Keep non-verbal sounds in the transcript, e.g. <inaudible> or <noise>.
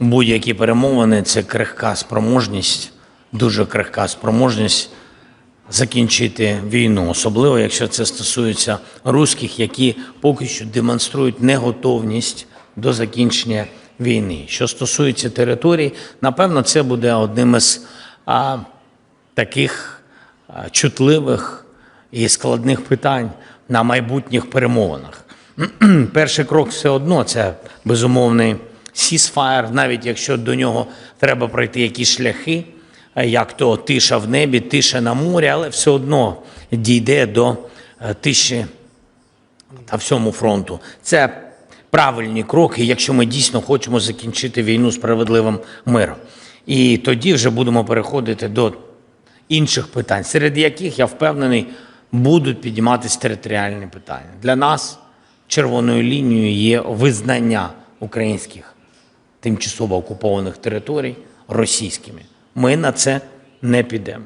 Будь-які перемовини це крихка спроможність, дуже крихка спроможність закінчити війну, особливо якщо це стосується руських, які поки що демонструють неготовність до закінчення війни. Що стосується територій, напевно, це буде одним із а, таких а, чутливих і складних питань на майбутніх перемовинах. <clears throat> Перший крок все одно це безумовний сісфаєр, навіть якщо до нього треба пройти якісь шляхи, як то тиша в небі, тиша на морі, але все одно дійде до е, тиші та всьому фронту. Це правильні кроки, якщо ми дійсно хочемо закінчити війну справедливим миром. І тоді вже будемо переходити до інших питань, серед яких я впевнений будуть підніматися територіальні питання. Для нас червоною лінією є визнання українських тимчасово окупованих територій російськими. Ми на це не підемо.